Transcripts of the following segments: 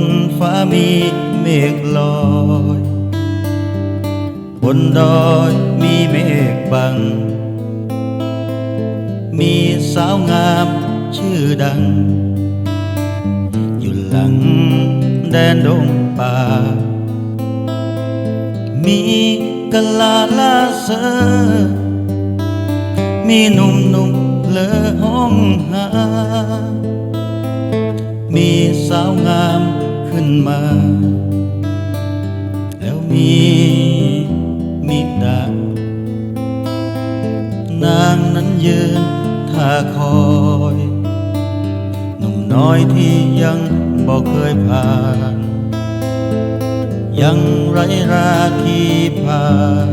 นฟ้ามีเมฆลอย บนดอยมีเมฆบัง มีสาวงามชื่อดัง อยู่หลังแดนดงป่า มีกะลาลาเซอมีหนุ่มหนุ่มๆเลอห้องหา มีสาวงาม ขึ้นมา แล้วมีมิดานางนั้นยืนท่าคอยหนุ่มน้อยที่ยังบอกเคยผ่าน ยังไรราคีผ่าน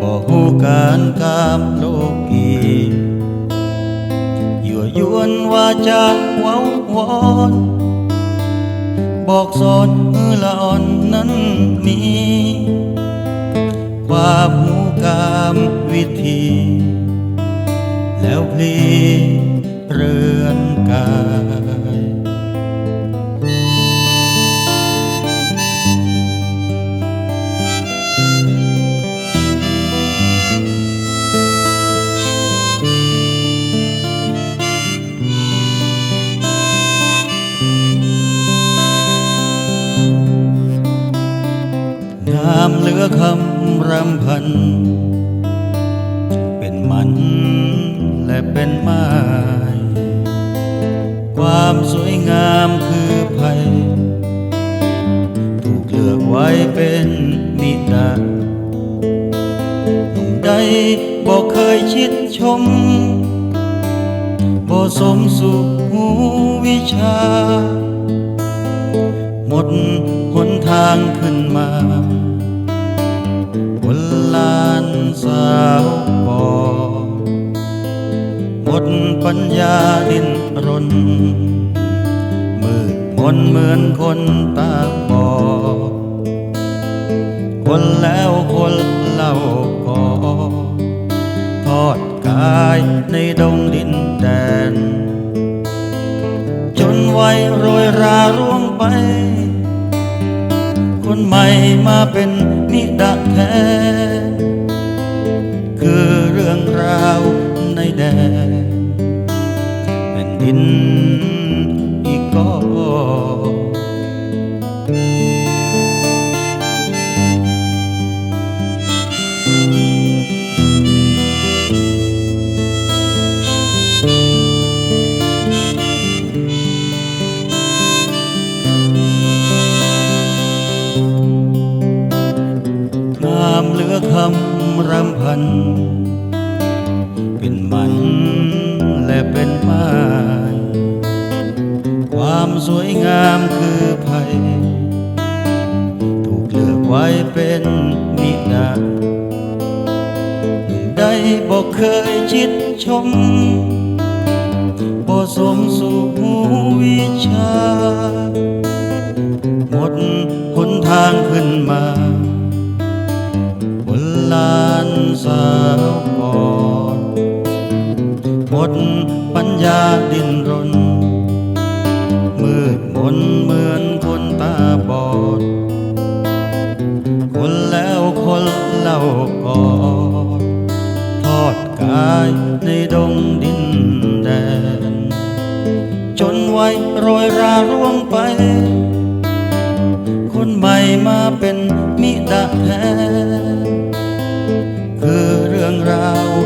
บอกหูการกามโลกียั่วยวนว่าจะเว้าวอน บอกสอนมือละอ่อนนั้นมีความหูกามวิธี แล้วพลีเรือนกาย ลือคำรำพัน เป็นมันและเป็นไม้ความสวยงามคือภัย ถูกเลือกไว้เป็นมิตรหนุ่มใดบอกเคยชิดชมบ่สมสู่หูวิชา หมดหนทางขึ้นมาานสาวกอหมดปัญญาดินรน มืดมนเหมือนคนตาบอดคนแล้วคนเล่าก็ทอดกายในดงดินแดน จนวัยโรยราร่วงไป คนใหม่มาเป็นนิ พัน เป็นมันและเป็นไม้ความสวยงามคือภัยถูกเลือกไว้เป็นมิตรหนุ่มใดบอกเคยชิดชมบ่สมสู่หูวิชา หมดหนทางขึ้นมาบ หมดปัญญาดินรน มืดมนเหมือนคนตาบอด คนแล้วคนเล่ากอดทอดกายในดงดินแดน จนไว้โรยราร่วงไป คนใหม่มาเป็นมิตรแทนคือเรื่องราว